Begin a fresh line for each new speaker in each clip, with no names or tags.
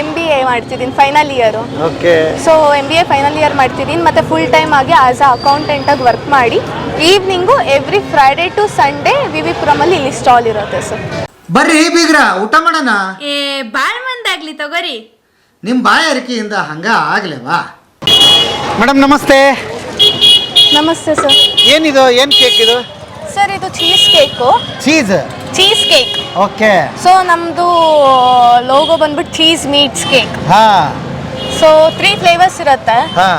M B A ಮಾಡ್ತಿದ್ದೀನಿ final year
okay
so M B A final year ಮಾಡ್ತಿದ್ದೀನಿ ಮತ್ತೆ full time ಆಗಿ as uh ಅಕೌಂಟೆಂಟಾಗಿ work ಮಾಡಿ evening every Friday to Sunday V V ಪುರಮಲ್ಲಿ ಇಲ್ಲಿ stall ಇರುತ್ತೆ sir
ಬರ್ರಿ ಬೀಗ್ರ ಊಟ ಮಾಡೋಣ?
ಏ ಬಾಳ್ ಮಂದಾಗ್ಲಿ ತಗೋರಿ.
ನಿಮ್ಮ ಬಾಯಾರಿಕೆಯಿಂದ ಹಂಗ ಆಗ್ಲೇವಾ? ಮೇಡಮ್ ನಮಸ್ತೆ.
ನಮಸ್ತೆ ಸರ್
ಏನಿದು ಏನು ಕೇಕ್ ಇದು?
ಸರ್ ಇದು cheesecake
cheese
cheesecake.
Okay.
So ನಮ್ದು ಲೋಗೋ ಬಂದ್ಬಿಟ್ಟು ಚೀಸ್ ಮೀಟ್ಸ್ ಕೇಕ್
ಹಾ.
ಸೊ ತ್ರೀ ಫ್ಲೇವರ್ಸ್ ಇರುತ್ತೆ.
ಹಾ.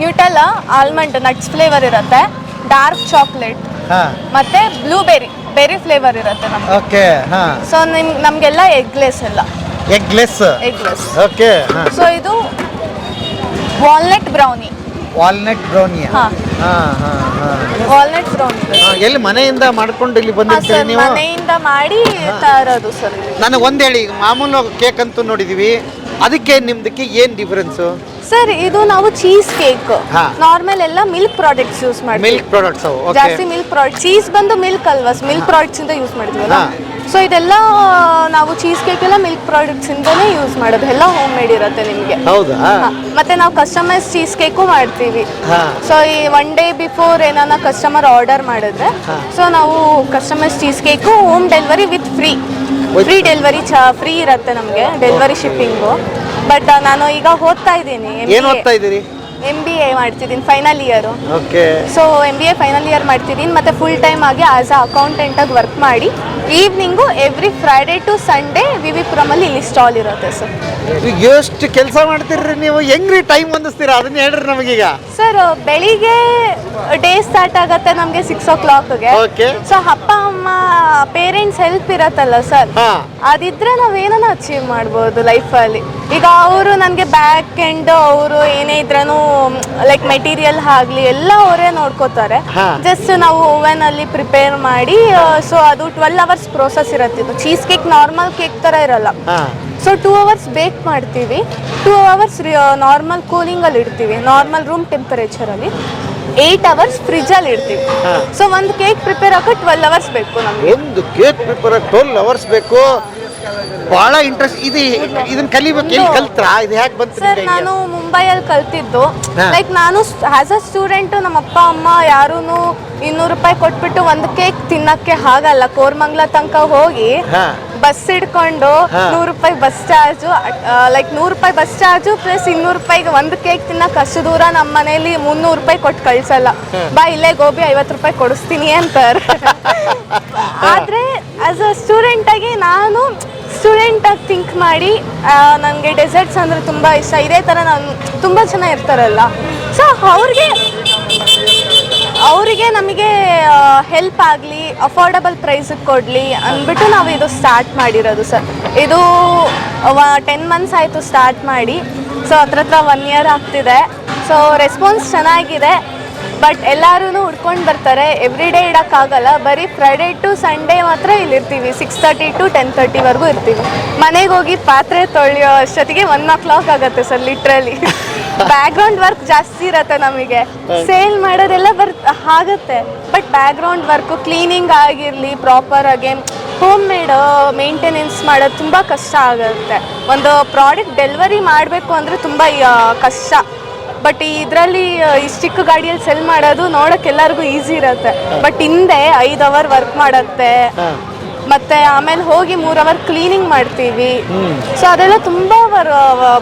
ನ್ಯೂಟೆಲ್ಲ ಆಲ್ಮಂಡ್ ನಟ್ಸ್ ಫ್ಲೇವರ್ ಇರುತ್ತೆ. ಡಾರ್ಕ್ ಚಾಕ್ಲೇಟ್
ಹಾ.
ಮತ್ತೆ ಬ್ಲೂಬೆರಿ ಬೆರಿ ಫ್ಲೇವರ್ ಇರುತ್ತೆ ನಮ್ಗೆ
ಓಕೆ ಹಾ.
ಸೊ ನಿಮ್ ನಮಗೆಲ್ಲ ಎಗ್ಲೆಸ್ ಎಲ್ಲ.
ಎಗ್ಲೆಸ್
ಎಗ್ಲೆಸ್
ಓಕೆ ಹಾ.
ಸೊ ಇದು ವಾಲ್ನಟ್ ಬ್ರೌನಿ
ವಾಲ್ನಟ್ ಬ್ರೌನಿ
ಹಾ.
ಹಾ ಹಾ ಹಾ.
ವಾಲ್ನಟ್ ಬ್ರೌನಿ
ಹಾ, ಎಲ್ಲಿ ಮನೆಯಿಂದ ಮಾಡ್ಕೊಂಡು ಇಲ್ಲಿ ಬಂದಿರ್ತೀರಿ
ಸರ್
ನೀವು?
ಮನೆಯಿಂದ ಮಾಡಿ ತರೋದು ಸರ್.
ನನಗೆ ಒಂದು ಹೇಳಿ ಮಾಮೂಲು ಕೇಕ್ ಅಂತೂ ನೋಡಿದೀವಿ. ಅದಕ್ಕೆ ನಿಮ್ದಕ್ಕೆ ಏನು ಡಿಫರೆನ್ಸ್
ಸರ್ ಇದು ನಾವು ಚೀಸ್ ಕೇಕ್
ಹಾ.
ನಾರ್ಮಲ್ ಎಲ್ಲ ಮಿಲ್ಕ್ ಪ್ರಾಡಕ್ಟ್ಸ್ ಯೂಸ್ ಮಾಡ್ತೀವಿ.
ಮಿಲ್ಕ್ ಪ್ರಾಡಕ್ಟ್ಸ್ ಅವು ಓಕೆ
ಜಾಸ್ತಿ ಮಿಲ್ಕ್ ಪ್ರಾಡಕ್ಟ್ ಚೀಸ್ ಬಂದು ಮಿಲ್ಕ್ ಅಲ್ವಾ? ಮಿಲ್ಕ್ ಪ್ರಾಡಕ್ಟ್ಸ್ ಇಂದ ಯೂಸ್ ಮಾಡ್ತೀವಲ್ಲ?
ಹಾ.
ಸೊ ಇದೆಲ್ಲ ನಾವು ಚೀಸ್ ಕೇಕ್ ಎಲ್ಲ ಮಿಲ್ಕ್ ಪ್ರಾಡಕ್ಟ್ಸ್ ಇಂದನೇ ಯೂಸ್ ಮಾಡೋದು. ಎಲ್ಲ ಹೋಮ್ ಮೇಡ್ ಇರುತ್ತೆ ನಿಮಗೆ.
ಹೌದಾ?
ಮತ್ತೆ ನಾವು ಕಸ್ಟಮೈಸ್ ಚೀಸ್ ಕೇಕು ಮಾಡ್ತೀವಿ.
ಹಾ.
ಸೊ ಈ ಒನ್ ಡೇ ಬಿಫೋರ್ ಏನಾನ ಕಸ್ಟಮರ್ ಆರ್ಡರ್ ಮಾಡಿದ್ರೆ
ಹಾ.
ಸೊ ನಾವು customize cheesecake home delivery with free
With-
free delivery ಚ ಫ್ರೀ ಇರುತ್ತೆ ನಮಗೆ ಡೆಲಿವರಿ ಶಿಪ್ಪಿಂಗು ಬಟ್ ನಾನು ಈಗ ಓದ್ತಾ ಇದ್ದೀನಿ
ಏನ್ ಓದ್ತಾ ಇದ್ದೀರಿ?
ಎಂ ಬಿ ಎ ಮಾಡ್ತಿದ್ದೀನಿ final year
okay
so M B A final year ಮಾಡ್ತಿದ್ದೀನಿ ಮತ್ತೆ ಫುಲ್ ಟೈಮ್ ಆಗಿ ಆಸ್ ಅ ಅಕೌಂಟೆಂಟಾಗಿ ವರ್ಕ್ ಮಾಡಿ evening every Friday to Sunday V V ಪುರಮಲ್ಲಿ ಇಲ್ಲಿ ಸ್ಟಾಲ್ ಇರುತ್ತೆ ಸರ್
ಈಗ ಎಷ್ಟು ಕೆಲಸ ಮಾಡ್ತೀರಿ ನೀವು? ಹೆಂಗ್ರಿ ಟೈಮ್ ಹೊಂದಿಸ್ತೀರಾ? ಅದನ್ನ ಹೇಳ್ರಿ ನಮಗೀಗ.
ಸರ್ ಬೆಳಿಗ್ಗೆ ಡೇ ಸ್ಟಾರ್ಟ್ ಆಗತ್ತೆ ನಮಗೆ ಸಿಕ್ಸ್ ಓ ಕ್ಲಾಕ್ಗೆ
ಓಕೆ
ಸೊ ಅಪ್ಪ ಅಮ್ಮ ಪೇರೆಂಟ್ಸ್ ಹೆಲ್ಪ್ ಇರತ್ತಲ್ಲ ಸರ್
ಹಾ.
ಅದಿದ್ರೆ ನಾವು ಏನನ್ನ ಅಚೀವ್ ಮಾಡ್ಬೋದು ಲೈಫಲ್ಲಿ ಈಗ ಅವರು ನನಗೆ ಬ್ಯಾಕ್ ಎಂಡ್ ಅವರು ಏನೇ ಇದ್ರೂ ಲೈಕ್ ಮೆಟೀರಿಯಲ್ ಆಗಲಿ ಎಲ್ಲ ಅವರೇ ನೋಡ್ಕೋತಾರೆ. ಜಸ್ಟ್ ನಾವು ಓವನ್ ಅಲ್ಲಿ ಪ್ರಿಪೇರ್ ಮಾಡಿ ಸೊ ಅದು ಟ್ವೆಲ್ ಅವರ್ಸ್ ಪ್ರೋಸೆಸ್ ಇರುತ್ತೆ ಇದು. ಚೀಸ್ ಕೇಕ್ ನಾರ್ಮಲ್ ಕೇಕ್ ಥರ ಇರಲ್ಲ. ಸೊ ಟೂ ಅವರ್ಸ್ ಬೇಕ್ ಮಾಡ್ತೀವಿ. ಟೂ ಅವರ್ಸ್ ನಾರ್ಮಲ್ ಕೂಲಿಂಗಲ್ಲಿ ಇಡ್ತೀವಿ. ನಾರ್ಮಲ್ ರೂಮ್ ಟೆಂಪರೇಚರ್ ಅಲ್ಲಿ. ಏಟ್ ಅವರ್ಸ್ ಫ್ರಿಜ್ಜಲ್ಲಿ ಇಡ್ತೀವಿ.
ಹಾ.
ಸೊ ಒಂದು ಕೇಕ್ ಪ್ರಿಪೇರ್ ಆಗೋ ಟ್ವೆಲ್ ಅವರ್ಸ್ ಬೇಕು ನಮ್ಗೆ.
ಒಂದು ಕೇಕ್ ಪ್ರಿಪೇರ್ ಟ್ವೆಲ್ ಅವರ್ಸ್ ಬೇಕು. ಬಹಳ ಇಂಟ್ರೆಸ್ಟ್ ಇದು ಇದನ್ನ ಕಲಿಬೇಕು. ಎಲ್ಲಿ ಕಲ್ತ್ರಾ? ಇದು ಹ್ಯಾಕ್ ಬಂತು
ಸರ್ ನಾನು ಮುಂಬೈಯಲ್ಲಿ ಕಲ್ತಿದ್ದು. ಲೈಕ್ ನಾನು ಆಸ್ ಅ ಸ್ಟೂಡೆಂಟ್ ನಮ್ಮ ಅಪ್ಪ ಅಮ್ಮ ಯಾರೂ ಇನ್ನೂರು ರೂಪಾಯಿ ಕೊಟ್ಬಿಟ್ಟು ಒಂದು ಕೇಕ್ ತಿನ್ನಕ್ಕೆ ಆಗಲ್ಲ. ಕೋರ್ಮಂಗ್ಲ ತನಕ ಹೋಗಿ ಬಸ್ ಹಿಡ್ಕೊಂಡು. ನೂರು ರೂಪಾಯಿ ಬಸ್ ಚಾರ್ಜು ಲೈಕ್ ನೂರು ರೂಪಾಯಿ ಬಸ್ ಚಾರ್ಜು ಪ್ಲಸ್ ಇನ್ನೂರು ರೂಪಾಯಿಗೆ ಒಂದು ಕೇಕ್ ತಿನ್ನಕ್ಕೆ ಅಷ್ಟು ದೂರ ನಮ್ಮ ಮನೇಲಿ ಮುನ್ನೂರು ರೂಪಾಯಿ ಕೊಟ್ಟು ಕಳ್ಸಲ್ಲ. ಬಾ ಇಲ್ಲೇ ಗೋಬಿ ಐವತ್ತು ರೂಪಾಯಿ ಕೊಡಿಸ್ತೀನಿ ಅಂತಾರೆ. ಆದರೆ ಆಸ್ ಅ ಸ್ಟೂಡೆಂಟಾಗಿ ನಾನು ಸ್ಟೂಡೆಂಟಾಗಿ ಥಿಂಕ್ ಮಾಡಿ ನನಗೆ ಡೆಸರ್ಟ್ಸ್ ಅಂದರೆ ತುಂಬ ಇಷ್ಟ. ಇದೇ ಥರ ನಾನು ತುಂಬ ಜನ ಇರ್ತಾರಲ್ಲ. ಸೊ ಅವ್ರಿಗೆ, ಅವರಿಗೆ ನಮಗೆ ಹೆಲ್ಪ್ ಆಗಲಿ ಅಫೋರ್ಡಬಲ್ ಪ್ರೈಸಿಗೆ ಕೊಡಲಿ ಅಂದ್ಬಿಟ್ಟು ನಾವು ಇದು ಸ್ಟಾರ್ಟ್ ಮಾಡಿರೋದು ಸರ್ ಇದು ಟೆನ್ ಮಂತ್ಸ್ ಆಯಿತು ಸ್ಟಾರ್ಟ್ ಮಾಡಿ. ಸೊ ಹತ್ರ ಹತ್ರ ಒನ್ ಇಯರ್ ಆಗ್ತಿದೆ. ಸೊ ರೆಸ್ಪಾನ್ಸ್ ಚೆನ್ನಾಗಿದೆ. ಬಟ್ ಎಲ್ಲರೂ ಹುಡ್ಕೊಂಡು ಬರ್ತಾರೆ. ಎವ್ರಿ ಡೇ ಇಡೋಕ್ಕಾಗಲ್ಲ. ಬರೀ ಫ್ರೈಡೇ ಟು ಸಂಡೇ ಮಾತ್ರ ಇಲ್ಲಿರ್ತೀವಿ. ಸಿಕ್ಸ್ ತರ್ಟಿ ಟು ಟೆನ್ ತರ್ಟಿವರೆಗೂ ಇರ್ತೀವಿ. ಮನೆಗೆ ಹೋಗಿ ಪಾತ್ರೆ ತೊಳೆಯೋ ಅಷ್ಟೊತ್ತಿಗೆ ಒನ್ ಓ ಕ್ಲಾಕ್ ಆಗುತ್ತೆ ಸರ್ ಲಿಟ್ರಲಿ ಬ್ಯಾಕ್ಗ್ರೌಂಡ್ ವರ್ಕ್ ಜಾಸ್ತಿ ಇರತ್ತೆ ನಮಗೆ. ಸೇಲ್ ಮಾಡೋದೆಲ್ಲ ಬರ್ ಆಗುತ್ತೆ. ಬಟ್ ಬ್ಯಾಕ್ಗ್ರೌಂಡ್ ವರ್ಕು ಕ್ಲೀನಿಂಗ್ ಆಗಿರಲಿ ಪ್ರಾಪರ್ ಆಗಿ ಹೋಮ್ ಮೇಡ್ ಮೇಂಟೆನೆನ್ಸ್ ಮಾಡೋದು ತುಂಬ ಕಷ್ಟ ಆಗುತ್ತೆ. ಒಂದು ಪ್ರಾಡಕ್ಟ್ ಡೆಲಿವರಿ ಮಾಡಬೇಕು ಅಂದರೆ ತುಂಬ ಕಷ್ಟ. ಬಟ್ ಇದರಲ್ಲಿ ಇಷ್ಟು ಚಿಕ್ಕ ಗಾಡಿಯಲ್ಲಿ ಸೆಲ್ ಮಾಡೋದು ನೋಡಕ್ಕೆ ಎಲ್ಲರಿಗೂ ಈಸಿ ಇರುತ್ತೆ. ಬಟ್ ಹಿಂದೆ ಐದು ಅವರ್ ವರ್ಕ್ ಮಾಡುತ್ತೆ. ಮತ್ತೆ ಆಮೇಲೆ ಹೋಗಿ ಮೂರ್ ಅವರ್ ಕ್ಲೀನಿಂಗ್ ಮಾಡ್ತೀವಿ. ಸೊ ಅದೆಲ್ಲ ತುಂಬಾ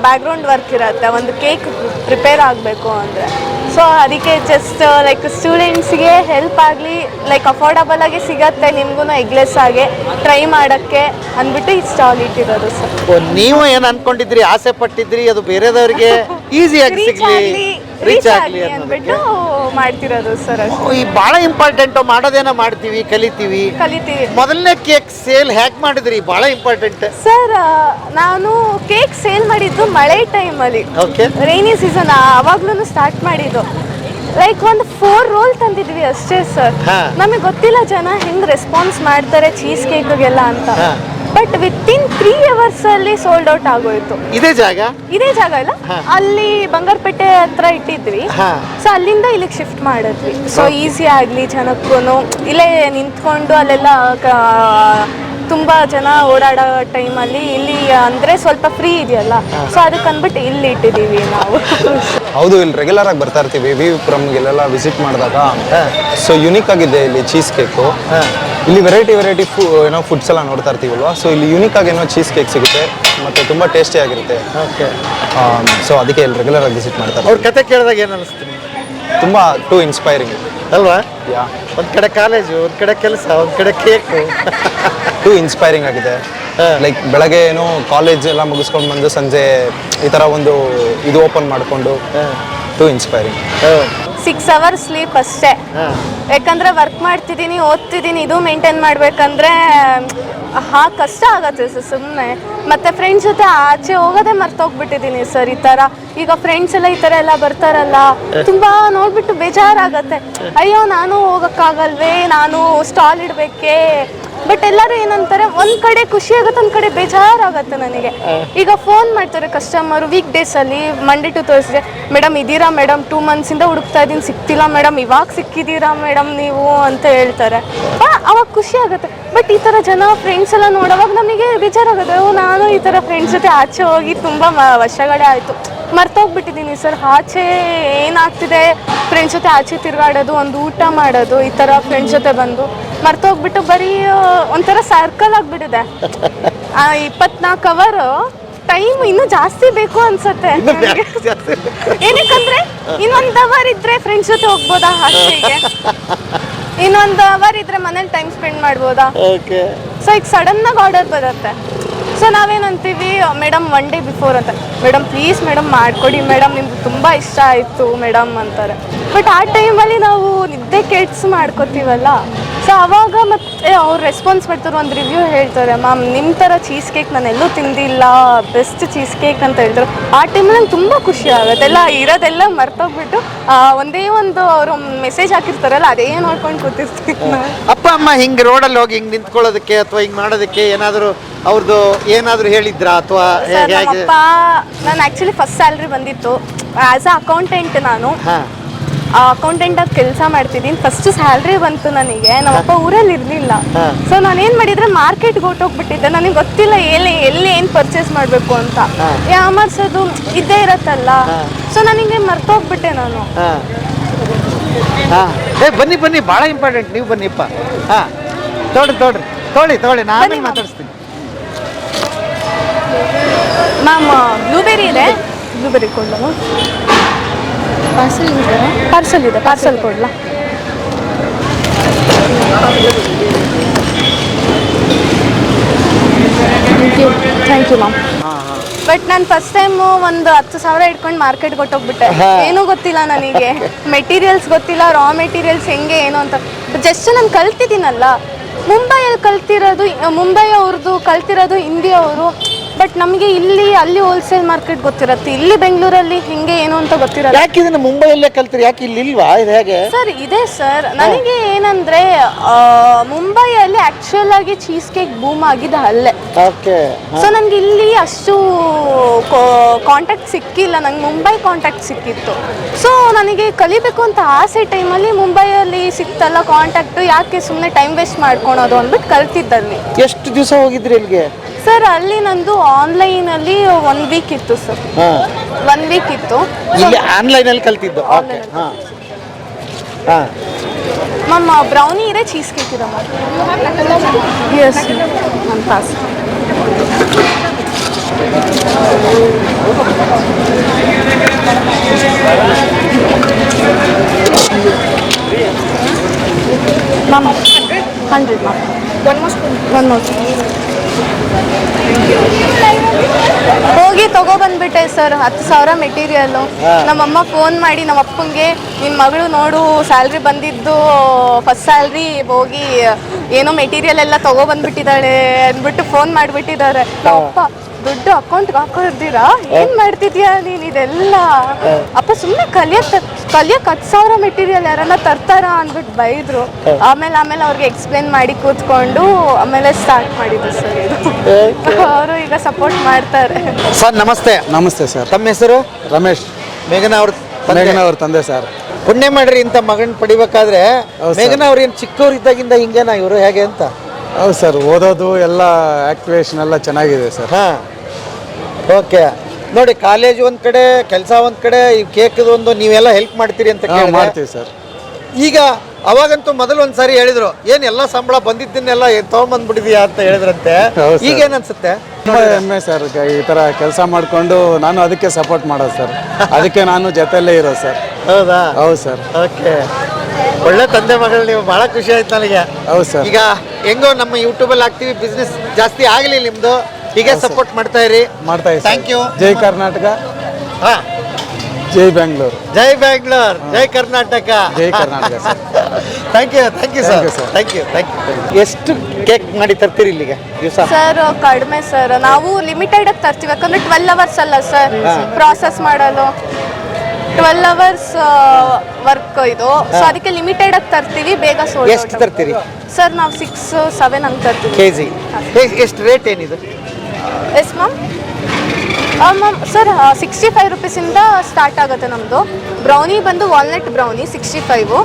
ಬ್ಯಾಕ್ ಗ್ರೌಂಡ್ ವರ್ಕ್ ಇರುತ್ತೆ. ಒಂದು ಕೇಕ್ ಪ್ರಿಪೇರ್ ಆಗಬೇಕು ಅಂದ್ರೆ. ಸೊ ಅದಕ್ಕೆ ಜಸ್ಟ್ ಲೈಕ್ ಸ್ಟೂಡೆಂಟ್ಸ್ಗೆ ಹೆಲ್ಪ್ ಆಗಲಿ ಲೈಕ್ ಅಫೋರ್ಡಬಲ್ ಆಗಿ ಸಿಗತ್ತೆ ನಿಮ್ಗೂ ಎಗ್ಲೆಸ್ ಆಗಿ ಟ್ರೈ ಮಾಡೋಕ್ಕೆ ಅಂದ್ಬಿಟ್ಟು ಈ ಸ್ಟಾಲ್ ಇಟ್ಟಿರೋದು ಸರ್
ನೀವು ಏನ್ ಅನ್ಕೊಂಡಿದ್ರಿ? ಆಸೆ ಪಟ್ಟಿದ್ರಿ? ಅದು ಬೇರೆದವ್ರಿಗೆ ಈಸಿಯಾಗಿ
ರೀಚ್
ಸಿಗ್ಲಿ
ಆಗಲಿ
ರೀಚ್ ಆಗ್ಲಿ ಅನ್ನೋದಕ್ಕೆ.
ಅಂದ್ಬಿಟ್ಟು ಮಾಡ್ತಿರೋದು ಸರ್ ಅಷ್ಟೇ.
ಈ ಬಹಳ ಇಂಪಾರ್ಟೆಂಟ್ ಮಾಡೋದೇನೋ ಮಾಡ್ತೀವಿ ಕಲಿತೀವಿ.
ಕಲಿತೀವಿ.
ಮೊದಲನೇ ಕೇಕ್ ಸೇಲ್ ಹ್ಯಾಕ್ ಮಾಡಿದ್ರಿ? ಬಹಳ ಇಂಪಾರ್ಟೆಂಟ್
ಸರ್ ನಾನು ಕೇಕ್ ಸೇಲ್ ಮಾಡಿದ್ದು ಮಳೆ ಟೈಮಲ್ಲಿ
ಓಕೆ
ರೈನಿ ಸೀಸನ್ ಆವಾಗ್ಲೂ ಸ್ಟಾರ್ಟ್ ಮಾಡಿದ್ದು. ಲೈಕ್ ಒಂದು ಫೋರ್ ರೋಲ್ ತಂದಿದ್ವಿ ಅಷ್ಟೇ ಸರ್.
ಹಾ.
ನಮಗೆ ಗೊತ್ತಿಲ್ಲ ಜನ ಹೆಂಗ್ ರೆಸ್ಪಾನ್ಸ್ ಮಾಡ್ತಾರೆ ಚೀಸ್ ಕೇಕ್ಗೆಲ್ಲ ಅಂತ. But with in three hours ಅಲ್ಲಿ ಸೋಲ್ಡ್ ಔಟ್ ಆಗೋಯ್ತು.
ಇದೇ ಜಾಗ?
ಇದೇ ಜಾಗ ಇಲ್ಲ ಅಲ್ಲಿ ಬಂಗಾರಪೇಟೆ ಹತ್ರ ಇಟ್ಟಿದ್ವಿ. ಸೊ ಅಲ್ಲಿಂದ ಇಲ್ಲಿಗೆ ಶಿಫ್ಟ್ ಮಾಡಿದ್ವಿ. ಸೊ ಈಸಿ ಆಗ್ಲಿ ಜನಕ್ಕೂ ಇಲ್ಲೇ ನಿಂತ್ಕೊಂಡು ಅಲ್ಲೆಲ್ಲ ತುಂಬಾ ಜನ ಓಡಾಡೋ ಟೈಮಲ್ಲಿ ಇಲ್ಲಿ ಅಂದ್ರೆ ಸ್ವಲ್ಪ ಫ್ರೀ ಇದೆಯಲ್ಲ? ಸೊ ಅದಕ್ಕೆ ಅಂದ್ಬಿಟ್ಟು ಇಲ್ಲಿ ಇಟ್ಟಿದ್ದೀವಿ ನಾವು.
ಹೌದು ಇಲ್ಲಿ ರೆಗ್ಯುಲರ್ ಆಗಿ ಬರ್ತಾ ಇರ್ತೀವಿ. ವಿ ಇಲ್ಲೆಲ್ಲ ವಿಸಿಟ್ ಮಾಡಿದಾಗ ಸೊ ಯುನಿಕ್ ಆಗಿದೆ ಇಲ್ಲಿ ಚೀಸ್ ಕೇಕು ಇಲ್ಲಿ ವೆರೈಟಿ ವೆರೈಟಿ ಫು ಏನೋ ಫುಡ್ಸ್ ಎಲ್ಲ ನೋಡ್ತಾ ಇರ್ತೀವಲ್ವಾ? ಸೊ ಇಲ್ಲಿ ಯುನಿಕ್ ಆಗಿ ಏನೋ ಚೀಸ್ ಕೇಕ್ ಸಿಗುತ್ತೆ ಮತ್ತೆ ತುಂಬಾ ಟೇಸ್ಟಿ ಆಗಿರುತ್ತೆ.
ಓಕೆ.
ಸೊ ಅದಕ್ಕೆ ಇಲ್ಲಿ ರೆಗ್ಯುಲರ್ ಆಗಿ ವಿಸಿಟ್ ಮಾಡ್ತಾರೆ
ಅವ್ರ ಕತೆ ಕೇಳಿದಾಗ ಏನು ಅನಿಸ್ತು ತುಂಬ
ತುಂಬಾ ಟು ಇನ್ಸ್ಪೈರಿಂಗ್
ಅಲ್ವಾ?
ಯಾ
ಒಂದು ಕಡೆ ಕಾಲೇಜು ಒಂದು ಕಡೆ ಕೆಲಸ ಒಂದು ಕಡೆ ಕೇಕು
ಟು ಇನ್ಸ್ಪೈರಿಂಗ್ ಆಗಿದೆ. ಲೈಕ್ ಬೆಳಗ್ಗೆ ಏನು ಕಾಲೇಜ್ ಎಲ್ಲ ಮುಗಿಸ್ಕೊಂಡು ಬಂದು ಸಂಜೆ ಈ ತರ ಒಂದು ಇದು ಓಪನ್ ಮಾಡಿಕೊಂಡು too inspiring
six hours sleep ಅಷ್ಟೇ. ಯಾಕಂದ್ರೆ ವರ್ಕ್ ಮಾಡ್ತಿದ್ದೀನಿ ಓದ್ತಿದ್ದೀನಿ ಇದು ಮೇಂಟೈನ್ ಮಾಡ್ಬೇಕಂದ್ರೆ ಹಾ ಕಷ್ಟ ಆಗತ್ತೆ ಸರ್ ಸುಮ್ಮನೆ ಮತ್ತೆ ಫ್ರೆಂಡ್ಸ್ ಜೊತೆ ಆಚೆ ಹೋಗೋದೇ ಮರ್ತೋಗ್ಬಿಟ್ಟಿದ್ದೀನಿ ಸರ್ ಈ ಥರ ಈಗ ಫ್ರೆಂಡ್ಸ್ ಎಲ್ಲ ಈ ಥರ ಎಲ್ಲ ಬರ್ತಾರಲ್ಲ ತುಂಬಾ ನೋಡ್ಬಿಟ್ಟು ಬೇಜಾರಾಗತ್ತೆ. ಅಯ್ಯೋ ನಾನು ಹೋಗಕ್ಕಾಗಲ್ವೇ ನಾನು ಸ್ಟಾಲ್ ಇಡಬೇಕೇ ಬಟ್ ಎಲ್ಲರೂ ಏನಂತಾರೆ ಒಂದ್ ಕಡೆ ಖುಷಿ ಆಗುತ್ತೆ ಒಂದ್ ಕಡೆ ಬೇಜಾರಾಗತ್ತೆ ನನಗೆ. ಈಗ ಫೋನ್ ಮಾಡ್ತಾರೆ ಕಸ್ಟಮರ್ ವೀಕ್ ಡೇಸ್ ಅಲ್ಲಿ ಮಂಡೇ ಟು ತೋರಿಸಿದೆ ಮೇಡಮ್ ಇದೀರಾ ಮೇಡಮ್ ಟೂ ಮಂತ್ಸ್ ಇಂದ ಹುಡುಕ್ತಾ ಇದೀನಿ ಸಿಕ್ತಿಲ್ಲ ಮೇಡಮ್ ಇವಾಗ ಸಿಕ್ಕಿದೀರಾ ಮೇಡಮ್ ನೀವು? ಅಂತ ಹೇಳ್ತಾರೆ. ಅವಾಗ ಖುಷಿ ಆಗುತ್ತೆ. ಬಟ್ ಈ ತರ ಜನ ಫ್ರೆಂಡ್ಸ್ ಎಲ್ಲ ನೋಡೋವಾಗ ನಮಗೆ ಬೇಜಾರಾಗುತ್ತೆ. ಓ ನಾನು ಈ ತರ ಫ್ರೆಂಡ್ಸ್ ಜೊತೆ ಆಚೆ ಹೋಗಿ ತುಂಬಾ ವರ್ಷಗಳೇ ಆಯ್ತು. ಮರ್ತೋಗ್ಬಿಟ್ಟಿದ್ದೀನಿ ಸರ್. ಆಚೆ ಏನಾಗ್ತಿದೆ? ಫ್ರೆಂಡ್ಸ್ ಜೊತೆ ಆಚೆ ತಿರುಗಾಡೋದು ಒಂದು ಊಟ ಮಾಡೋದು ಈ ಥರ ಫ್ರೆಂಡ್ಸ್ ಜೊತೆ ಬಂದು. ಮರ್ತೋಗ್ಬಿಟ್ಟು ಬರೀ ಆ, ಒಂಥರ ಸರ್ಕಲ್ ಆಗಿಬಿಟ್ಟಿದೆ. ಇಪ್ಪತ್ನಾಲ್ಕು ಅವರ್ ಟೈಮ್ ಇನ್ನೂ ಜಾಸ್ತಿ ಬೇಕು ಅನ್ಸುತ್ತೆ. ಏನಕ್ಕಂದ್ರೆ ಇನ್ನೊಂದು ಅವರ್ ಇದ್ರೆ ಫ್ರೆಂಡ್ಸ್ ಜೊತೆ ಹೋಗ್ಬೋದಾ ಹಾಸ್ಟೆಲ್ಗೆ ಇನ್ನೊಂದು ಅವರ್ ಇದ್ರೆ ಮನೇಲಿ ಟೈಮ್ ಸ್ಪೆಂಡ್ ಮಾಡ್ಬೋದಾ? ಸೊ ಈಗ ಸಡನ್ ಆಗಿ ಆರ್ಡರ್ ಬರುತ್ತೆ. ಸೊ ನಾವೇನಂತೀವಿ ಮೇಡಮ್ ಒನ್ ಡೇ ಬಿಫೋರ್ ಅಂತ ಮೇಡಮ್ ಪ್ಲೀಸ್ ಮೇಡಮ್ ಮಾಡಿಕೊಡಿ ಮೇಡಮ್ ನಿಮ್ಗೆ ತುಂಬ ಇಷ್ಟ ಆಯಿತು ಮೇಡಮ್ ಅಂತಾರೆ. ಬಟ್ ಆ ಟೈಮಲ್ಲಿ ನಾವು ನಿದ್ದೆ ಕೆಟ್ಸ್ ಮಾಡ್ಕೋತೀವಲ್ಲ? ಸೊ ಅವಾಗ ಮತ್ತೆ ಅವ್ರು ರೆಸ್ಪಾನ್ಸ್ ಮಾಡ್ತಾರೆ, ಒಂದು ರಿವ್ಯೂ ಹೇಳ್ತಾರೆ, ಮ್ಯಾಮ್ ನಿಮ್ಮ ಥರ ಚೀಸ್ ಕೇಕ್ ನಾನು ಎಲ್ಲೂ ತಿಂದಿಲ್ಲ ಬೆಸ್ಟ್ ಚೀಸ್ ಕೇಕ್ ಅಂತ ಹೇಳ್ತಾರೆ. ಆ ಟೈಮಲ್ಲಿ ನಂಗೆ ತುಂಬ ಖುಷಿ ಆಗುತ್ತೆ. ಎಲ್ಲ ಇರೋದೆಲ್ಲ ಮರ್ತೋಗ್ಬಿಟ್ಟು ಒಂದೇ ಒಂದು ಅವರು ಮೆಸೇಜ್ ಹಾಕಿರ್ತಾರಲ್ಲ, ಅದೇ ನೋಡ್ಕೊಂಡು ಕೂತಿರ್ತೀನಿ.
ಅಪ್ಪ, ಅಮ್ಮ ಹಿಂಗೆ ರೋಡಲ್ಲಿ ಹೋಗಿ ಹಿಂಗೆ ನಿಂತ್ಕೊಳ್ಳೋದಕ್ಕೆ ಅಥವಾ ಹಿಂಗೆ ಮಾಡೋದಕ್ಕೆ ಏನಾದರೂ ಅವ್ರದ್ದು ಏನಾದ್ರು ಹೇಳಿದ್ರಾ ಅಥವಾ
ಸರ್
ಹೇಗೆ ಹೇಗೆ?
ನಮ್ಮಪ್ಪ ನಾನು ಆ್ಯಕ್ಚುಲಿ ಫಸ್ಟ್ ಸ್ಯಾಲ್ರಿ ಬಂದಿತ್ತು. ಆ್ಯಸ್ ಅ ಅಕೌಂಟೆಂಟ್ ನಾನು
ಆ
ಅಕೌಂಟೆಂಟ್ ಆಗಿ ಕೆಲಸ ಮಾಡ್ತಿದ್ದೀನಿ. ಫಸ್ಟ್ ಸ್ಯಾಲ್ರಿ ಬಂತು ನನಗೆ. ನಮ್ಮಪ್ಪ ಊರಲ್ಲಿ ಇರಲಿಲ್ಲ.
ಹಾ.
ಸೊ ನಾನೇನು ಮಾಡಿದ್ರೆ ಮಾರ್ಕೆಟ್ಗೆ ಹೊಟ್ಟೋಗ್ಬಿಟ್ಟಿದ್ದೆ ನನಗೆ ಗೊತ್ತಿಲ್ಲ ಎಲ್ಲಿ ಎಲ್ಲಿ ಏನು ಪರ್ಚೇಸ್ ಮಾಡಬೇಕು ಅಂತ.
ಹಾ.
ಯಾಮರ್ಸೋದು ಇದ್ದೇ ಇರತ್ತಲ್ಲ. ಸೊ ನನಗೆ ಮರ್ತೋಗ್ಬಿಟ್ಟೆ ನಾನು.
ಹಾ. ಹಾ. ಏ ಬನ್ನಿ ಬನ್ನಿ. ಭಾಳ ಇಂಪಾರ್ಟೆಂಟ್ ನೀವು ಬನ್ನಿಪ್ಪ. ಹಾ. ತೋಡ್ರಿ ತೋಡ್ರಿ. ತೋಳಿ ತೊಗೊಳ್ಳಿ ನಾನು
ಬನ್ನಿ,
ಮಾತಾಡಿಸ್ತೀನಿ.
ಮ್ಯಾಮ್ ಬ್ಲೂಬೆರಿ ಇದೆ. ಬ್ಲೂಬೆರಿ ಕೊಡ್ಲಾ ಪಾರ್ಸಲ್ ಇದೆ ಪಾರ್ಸಲ್ ಇದೆ ಪಾರ್ಸಲ್ ಕೊಡ್ಲಾ. ಥ್ಯಾಂಕ್ ಯು ಮ್ಯಾಮ್ ಬಟ್ ನಾನು ಫಸ್ಟ್ ಟೈಮು ಒಂದು ಹತ್ತು ಸಾವಿರ ಇಟ್ಕೊಂಡು ಮಾರ್ಕೆಟ್
ಕೊಟ್ಟೋಗ್ಬಿಟ್ಟೆ.
ಏನೂ ಗೊತ್ತಿಲ್ಲ ನನಗೆ. ಮೆಟೀರಿಯಲ್ಸ್ ಗೊತ್ತಿಲ್ಲ ರಾ ಮೆಟೀರಿಯಲ್ಸ್ ಹೆಂಗೆ ಏನು ಅಂತ. ಜಸ್ಟ್ ನಾನು ಕಲ್ತಿದ್ದೀನಲ್ಲ. ಮುಂಬೈಯಲ್ಲಿ ಕಲ್ತಿರೋದು ಮುಂಬೈ ಅವ್ರದ್ದು ಕಲ್ತಿರೋದು ಹಿಂದಿ ಅವರು ಬಟ್ ನಮಗೆ ಇಲ್ಲಿ ಅಲ್ಲಿ ಹೋಲ್ಸೇಲ್ ಮಾರ್ಕೆಟ್ ಗೊತ್ತಿರತ್ತೆ. ಇಲ್ಲಿ ಬೆಂಗಳೂರಲ್ಲಿ ಹಿಂಗೆ ಏನು ಅಂತ ಗೊತ್ತಿರಲ್ಲ.
ಯಾಕೆ ಇದನ್ನ ಮುಂಬೈಯಲ್ಲೇ ಕಲ್ತ್ರಿ? ಯಾಕೆ ಇಲ್ಲಿ ಇಲ್ವಾ? ಇದು ಹೇಗೆ?
ಸರ್ ಇದೆ ಸರ್ ನನಗೆ ಏನಂದ್ರೆ ಆ, ಮುಂಬೈಯಲ್ಲಿ ಆಕ್ಚುಯಲ್ ಆಗಿ ಚೀಸ್ ಕೇಕ್ ಬೂಮ್ ಆಗಿದೆ ಅಲ್ಲೇ
ಓಕೆ
ಸೊ ನನಗೆ ಇಲ್ಲಿ ಅಷ್ಟು ಕಾಂಟ್ಯಾಕ್ಟ್ ಸಿಕ್ಕಿಲ್ಲ. ನಂಗೆ ಮುಂಬೈ ಕಾಂಟ್ಯಾಕ್ಟ್ ಸಿಕ್ಕಿತ್ತು. ಸೊ ನನಗೆ ಕಲಿಬೇಕು ಅಂತ ಆಸೆ ಟೈಮಲ್ಲಿ ಮುಂಬೈಯಲ್ಲಿ ಸಿಕ್ತಲ್ಲ ಕಾಂಟ್ಯಾಕ್ಟು ಯಾಕೆ ಸುಮ್ಮನೆ ಟೈಮ್ ವೇಸ್ಟ್ ಮಾಡ್ಕೊಳೋದು ಅಂದ್ಬಿಟ್ಟು ಕಲ್ತಿದ್ದಲ್ಲಿ
ಎಷ್ಟು ದಿವಸ ಹೋಗಿದ್ರಿ ಇಲ್ಲಿಗೆ?
ಸರ್ ಅಲ್ಲಿ ನಂದು ಆನ್ಲೈನ್ ಅಲ್ಲಿ ಒನ್ ವೀಕ್ ಇತ್ತು ಸರ್.
ಹಾ.
ಒನ್ ವೀಕ್ ಇತ್ತು.
ಇಲ್ಲಿ ಆನ್ಲೈನ್ ಅಲ್ಲಿ ಕಲ್ತಿದ್ದು. ಓಕೆ ಹಾ. ಹಾ.
ಮ್ಯಾಮ್ ಬ್ರೌನಿ ಇದೆ ಚೀಸ್ ಕೇಕ್ ಇದೆ ಮ್ಯಾಮ್ ಎಸ್ ನನ್ನ pass ma'am hundred ma'am one most one most ಹೋಗಿ ತಗೊಬಂದ್ಬಿಟ್ಟೆ ಸರ್ ಹತ್ತು ಸಾವಿರ ಮೆಟೀರಿಯಲ್ಲು. ನಮ್ಮಮ್ಮ ಫೋನ್ ಮಾಡಿ ನಮ್ಮ ಅಪ್ಪಂಗೆ ನಿನ್ನ ಮಗಳು ನೋಡು ಸ್ಯಾಲ್ರಿ ಬಂದಿದ್ದು ಫಸ್ಟ್ ಸ್ಯಾಲ್ರಿ ಹೋಗಿ ಏನೋ ಮೆಟೀರಿಯಲ್ ಎಲ್ಲ ತಗೊಬಂದ್ಬಿಟ್ಟಿದ್ದಾಳೆ ಅಂದ್ಬಿಟ್ಟು ಫೋನ್ ಮಾಡಿಬಿಟ್ಟಿದ್ದಾರೆ. ಅಪ್ಪ ದುಡ್ಡು ಅಕೌಂಟ್ಗೆ ಹಾಕೋದಿರಾ ಏನ್ ಮಾಡ್ತಿದ್ಯಾ ನೀನ್ ಇದೆಲ್ಲ? ಅಪ್ಪ ಸುಮ್ಮನೆ ಕಲಿಯಕ್ ಕಲಿಯಕ್ ಹತ್ತು ಸಾವಿರ ಮೆಟೀರಿಯಲ್ ಯಾರನ್ನ ತರ್ತಾರ ಅಂದ್ಬಿಟ್ಟು ಬೈದ್ರು. ಆಮೇಲೆ ಆಮೇಲೆ ಅವ್ರಿಗೆ ಎಕ್ಸ್ಪ್ಲೇನ್ ಮಾಡಿ ಕೂತ್ಕೊಂಡು ಆಮೇಲೆ ಸ್ಟಾರ್ಟ್ ಮಾಡಿದ್ರು ಸರ್ ಇದು. ಅವರು ಈಗ ಸಪೋರ್ಟ್ ಮಾಡ್ತಾರೆ.
ಸರ್ ನಮಸ್ತೆ.
ನಮಸ್ತೆ ಸರ್
ತಮ್ಮ ಹೆಸರು?
ರಮೇಶ್.
ಮೇಘನ ಅವ್ರ ತಂದೆ.
ಮೇಘನ ಅವ್ರ ತಂದೆ ಸರ್
ಪುಣ್ಯ ಮಾಡ್ರಿ ಇಂಥ ಮಗನ್ ಪಡಿಬೇಕಾದ್ರೆ. ಮೇಘನ ಅವ್ರು ಏನು ಚಿಕ್ಕವ್ರಿದ್ದಾಗಿಂದ ಹಿಂಗೇನಾ ಇವರು? ಹೇಗೆ ಅಂತ?
ಹೌದು ಸರ್ ಓದೋದು ಎಲ್ಲ ಆಕ್ಟಿವೇಶನ್ ಎಲ್ಲ ಚೆನ್ನಾಗಿದೆ ಸರ್
ಹಾಂ. ಓಕೆ. ನೋಡಿ ಕಾಲೇಜ್ ಒಂದು ಕಡೆ ಕೆಲಸ ಒಂದು ಕಡೆ ಈ ಕೇಕ್ ಒಂದು ನೀವೆಲ್ಲ ಹೆಲ್ಪ್ ಮಾಡ್ತೀರಿ ಅಂತ ಕೇಳಿದೆ.
ಮಾಡ್ತೀವಿ ಸರ್.
ಈಗ ಅವಾಗಂತೂ ಮೊದಲು ಒಂದು ಸಾರಿ ಹೇಳಿದ್ರು ಏನು ಎಲ್ಲ ಸಂಬಳ ಬಂದಿದ್ದನ್ನೆಲ್ಲ ತೊಗೊಂಬಂದ್ಬಿಟ್ಟಿದ್ಯಾ? ಅಂತ ಹೇಳಿದ್ರಂತೆ.
ಹೌದು ಅನ್ಸುತ್ತೆ
ಈಗ ಏನನ್ಸುತ್ತೆ
ತುಂಬ ಹೆಮ್ಮೆ ಸರ್ ಈ ಥರ ಕೆಲಸ ಮಾಡಿಕೊಂಡು ನಾನು ಅದಕ್ಕೆ ಸಪೋರ್ಟ್ ಮಾಡೋದು ಸರ್. ಅದಕ್ಕೆ ನಾನು ಜೊತೆಯಲ್ಲೇ ಇರೋದು ಸರ್.
ಹೌದಾ?
ಹೌದು ಸರ್.
ಓಕೆ. ಒಳ್ಳೆ ತಂದೆ ಮಗಳು ನೀವು ಬಹಳ ಖುಷಿ ಆಯ್ತು ನನಗೆ.
ಹೌದು ಸರ್.
ಈಗ ಹೆಂಗೋ ನಮ್ಮ ಯೂಟ್ಯೂಬಲ್ಲಿ ಹಾಕ್ತೀವಿ ಬಿಸ್ನೆಸ್ ಜಾಸ್ತಿ ಆಗಲಿ ನಿಮ್ದು. ಹೀಗೆ ಸಪೋರ್ಟ್ ಮಾಡ್ತಾ ಇರಿ.
ಮಾಡ್ತಾ ಇರಿ
ಥ್ಯಾಂಕ್ ಯು
ಜೈ ಕರ್ನಾಟಕ.
ಹಾ.
ಜೈ ಬೆಂಗಳೂರು.
ಜೈ ಬ್ಯಾಂಗ್ಳೂರ್ ಜೈ ಕರ್ನಾಟಕ.
ಜೈ Karnataka sir.
Thank you thank you
Thank
sir
you, sir.
Thank you thank you ಎಷ್ಟು ಕೇಕ್ ಮಾಡಿ ತರ್ತೀರಿ ಇಲ್ಲಿಗೆ? ದಿವಸ?
ಸರ್ ಕಡಿಮೆ ಸರ್ ನಾವು ಲಿಮಿಟೆಡ್ ಆಗಿ ತರ್ತೀವಿ. ಯಾಕಂದ್ರೆ ಟ್ವೆಲ್ ಅವರ್ಸ್ ಅಲ್ಲ ಸರ್ ಪ್ರಾಸೆಸ್ ಮಾಡಲು. ಟ್ವೆಲ್ ಅವರ್ಸ್ ವರ್ಕ್ ಇದು. ಸೊ ಅದಕ್ಕೆ ಲಿಮಿಟೆಡ್ ಆಗಿ ತರ್ತೀವಿ. ಬೇಗ
ಎಷ್ಟು ತರ್ತೀರಿ?
ಸರ್ ನಾವು ಸಿಕ್ಸ್ ಸೆವೆನ್ ಹಂಗೆ ತರ್ತೀವಿ.
ಕೆ ಜಿ ಎಷ್ಟು ರೇಟ್ ಏನಿದೆ?
Yes ma'am ma'am sir sixty five ರುಪೀಸಿಂದ start ಆಗುತ್ತೆ ನಮ್ಮದು ಬ್ರೌನಿ ಬಂದು walnut brownie sixty five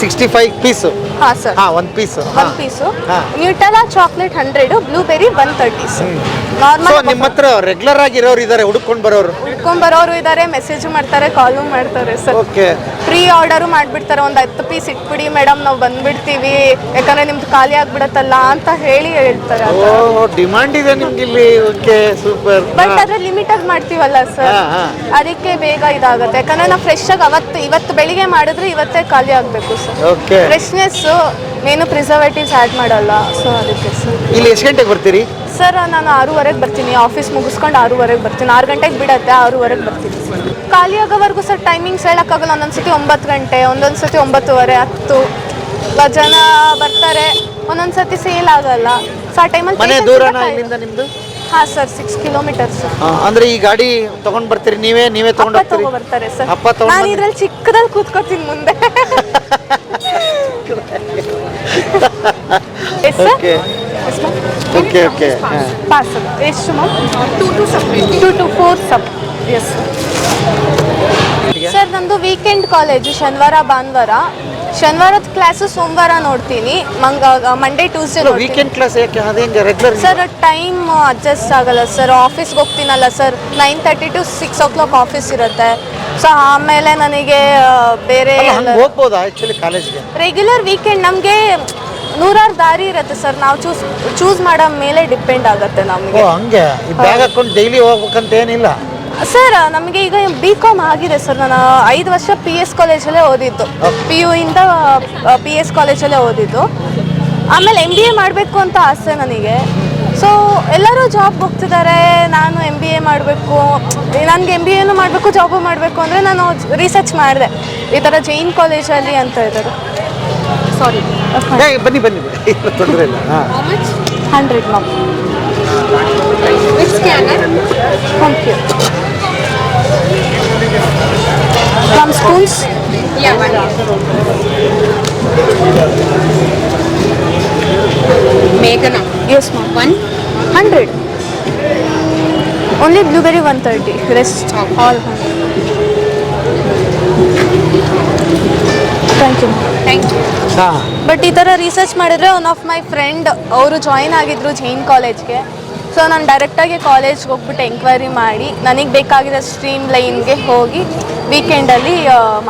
sixty five piece
ಹಾಂ ಸರ್
ಹಾಂ ಒಂದು ಪೀಸು
ಒಂದು piece
Nutella
Nutella chocolate hundred blueberry one thirty sir
so
normal
ನಿಮ್ಮ ಹತ್ರ ರೆಗ್ಯುಲರ್ ಆಗಿ ಇರೋರು ಇದ್ದಾರೆ ಹುಡುಕೊಂಡು ಬರೋರು?
ಉಳ್ಕೊಂಬರೋರು ಇದ್ದಾರೆ ಮೆಸೇಜ್ ಮಾಡ್ತಾರೆ ಕಾಲು ಮಾಡ್ತಾರೆ ಸರ್.
ಓಕೆ
ಪ್ರೀ ಆರ್ಡರು ಮಾಡಿಬಿಡ್ತಾರೆ ಒಂದು ಹತ್ತು ಪೀಸ್ ಇಟ್ಬಿಡಿ ಮೇಡಮ್ ನಾವು ಬಂದ್ಬಿಡ್ತೀವಿ. ಯಾಕಂದ್ರೆ ನಿಮ್ದು ಖಾಲಿ ಆಗ್ಬಿಡತ್ತಲ್ಲ ಅಂತ ಹೇಳಿ ಹೇಳ್ತಾರೆ
ಓ ಡಿಮಾಂಡ್ ಇದೆ ನಿಮ್ಗೆ ಇಲ್ಲಿ? ಓಕೆ ಸೂಪರ್
ಬಟ್ ಅದ್ರ ಲಿಮಿಟ್ ಆಗಿ ಮಾಡ್ತೀವಲ್ಲ ಸರ್
ಹಾ, ಹಾ.
ಅದಕ್ಕೆ ಬೇಗ ಇದಾಗುತ್ತೆ. ಯಾಕಂದ್ರೆ ನಾವು ಫ್ರೆಶ್ ಆಗಿ ಅವತ್ತು ಇವತ್ತು ಬೆಳಿಗ್ಗೆ ಮಾಡಿದ್ರೆ ಇವತ್ತೇ ಖಾಲಿ ಆಗಬೇಕು ಸರ್
ಓಕೆ
ಫ್ರೆಶ್ನೆಸ್ ಏನು ಪ್ರಿಸರ್ವೇಟಿವ್ಸ್ ಆ್ಯಡ್ ಮಾಡಲ್ಲ. ಸೊ ಅದಕ್ಕೆ ಸರ್
ಇಲ್ಲಿ ಎಷ್ಟು ಗಂಟೆಗೆ ಬರ್ತೀರಿ?
ಸರ್ ನಾನು ಆರೂವರೆಗೆ ಬರ್ತೀನಿ. ಆಫೀಸ್ ಮುಗಿಸ್ಕೊಂಡು ಆರೂವರೆಗೆ ಬರ್ತೀನಿ. ಆರು ಗಂಟೆಗೆ ಬಿಡತ್ತೆ ಆರೂವರೆಗೆ ಬರ್ತೀನಿ. ಖಾಲಿ ಆಗೋವರೆಗೂ ಸರ್ ಟೈಮಿಂಗ್ಸ್ ಹೇಳೋಕ್ಕಾಗಲ್ಲ. ಒಂದೊಂದು ಸತಿ ಒಂಬತ್ತು ಗಂಟೆ ಒಂದೊಂದು ಸತಿ ಒಂಬತ್ತುವರೆ ಹತ್ತು. ಜನ ಬರ್ತಾರೆ. ಒಂದೊಂದು ಸತಿ ಸೇಲ್ ಆಗಲ್ಲ. ಸರ್ ಆ ಟೈಮಲ್ಲಿ
ಮನೆ ದೂರನಾ ಇಲ್ಲಿಂದ ನಿಮ್ದು?
ಹಾಂ ಸರ್ ಸಿಕ್ಸ್ ಕಿಲೋಮೀಟರ್ಸ್
ಆ, ಅಂದ್ರೆ ಈ ಗಾಡಿ ತಗೊಂಡ್ ಬರ್ತೀರಿ? ನೀವೇ ನೀವೇ ತಗೊಂಡ್
ಅಪ್ಪ
ಹೋಗ್ತೀರಿ?
ತಗೋ ಬರ್ತಾರೆ ಸರ್.
ಅಪ್ಪ ತಗೊಂಡ್
ನಾನು ಇದ್ರಲ್ಲಿ ಚಿಕ್ಕದಲ್ಲಿ ಕೂತ್ಕೋತೀನಿ ಮುಂದೆ.
ಓಕೆ ಓಕೆ ಓಕೆ
ಪಾರ್ಸಲ್ ಎಷ್ಟು ma'am two two separate two two four ಸಪ್ ಎಸ್ ಸರ್ ನಂದು ವೀಕೆಂಡ್ ಕಾಲೇಜು ಶನಿವಾರ ಭಾನುವಾರ. ಶನಿವಾರದ ಕ್ಲಾಸು ಸೋಮವಾರ ನೋಡ್ತೀನಿ. ಮಂಗ ಮಂಡೇ ಟ್ಯೂಸ್ಡೇ
ವೀಕೆಂಡ್ ಕ್ಲಾಸ್ ಯಾಕೆ? ಅದೇಂಗೆ ರೆಗ್ಯುಲರ್
ಸರ್ ಟೈಮ್ ಅಡ್ಜಸ್ಟ್ ಆಗಲ್ಲ. ಸರ್ ಆಫೀಸ್ಗೆ ಹೋಗ್ತೀನಲ್ಲ sir nine thirty to six o'clock office ಇರುತ್ತೆ. ಸೊ ಆಮೇಲೆ ನನಗೆ ಬೇರೆ
ಆ್ಯಕ್ಚುಲಿ ಕಾಲೇಜ್ಗೆ?
ರೆಗ್ಯುಲರ್ ವೀಕೆಂಡ್ ನಮಗೆ ನೂರಾರು ದಾರಿ ಇರುತ್ತೆ ಸರ್. ನಾವು ಚೂಸ್ ಚೂಸ್ ಮಾಡೋ ಮೇಲೆ ಡಿಪೆಂಡ್ ಆಗುತ್ತೆ
ಓ
ನಮಗೆ
ಹಂಗೆ? ಈ ಬ್ಯಾಗ್ ಹಾಕೊಂಡು ಡೈಲಿ ಹೋಗ್ಬೇಕಂತ ಏನಿಲ್ಲ?
ಸರ್ ನಮಗೆ ಈಗ ಬಿ ಕಾಮ್ ಆಗಿದೆ ಸರ್. ನಾನು ಐದು ವರ್ಷ ಪಿ ಎಸ್ ಕಾಲೇಜಲ್ಲೇ ಓದಿದ್ದು. ಪಿ ಯು ಇಂದ ಪಿ ಎಸ್ ಕಾಲೇಜಲ್ಲೇ ಓದಿದ್ದು. ಆಮೇಲೆ ಎಂ ಬಿ ಎ ಮಾಡಬೇಕು ಅಂತ ಆಸೆ ನನಗೆ. ಸೊ ಎಲ್ಲರೂ ಜಾಬ್ ಹೋಗ್ತಿದ್ದಾರೆ ನಾನು ಎಂ ಬಿ ಎ ಮಾಡಬೇಕು. ನನಗೆ ಎಂ ಬಿ ಎನೂ ಮಾಡಬೇಕು ಜಾಬು ಮಾಡಬೇಕು ಅಂದರೆ ನಾನು ರಿಸರ್ಚ್ ಮಾಡಿದೆ. ಈ ಥರ ಜೈನ್ ಕಾಲೇಜಲ್ಲಿ ಅಂತ ಇದ್ದಾರೆ ಸಾರಿ
ಏ ಬನ್ನಿ ಬನ್ನಿ ಬನ್ನಿ. ತೊಂದರೆ ಇಲ್ಲ. ಹಾಂ.
Hundred ma'am thank you from schools
ಮೇಘನಾ
Yes, ma'am. One? Hundred. Only blueberry one thirty. Rest all hundred. Thank you
thank you
ಹಾಂ
ಬಟ್ ಈ ಥರ ರಿಸರ್ಚ್ ಮಾಡಿದ್ರೆ ಒನ್ ಆಫ್ ಮೈ ಫ್ರೆಂಡ್ ಅವರು ಜಾಯಿನ್ ಆಗಿದ್ರು ಜೈನ್ ಕಾಲೇಜ್ಗೆ ಸೊ ನಾನು ಡೈರೆಕ್ಟಾಗಿ ಕಾಲೇಜ್ಗೆ ಹೋಗ್ಬಿಟ್ಟು ಎಂಕ್ವೈರಿ ಮಾಡಿ ನನಗೆ ಬೇಕಾಗಿರೋ ಸ್ಟ್ರೀಮ್ ಲೈನ್ಗೆ ಹೋಗಿ ವೀಕೆಂಡಲ್ಲಿ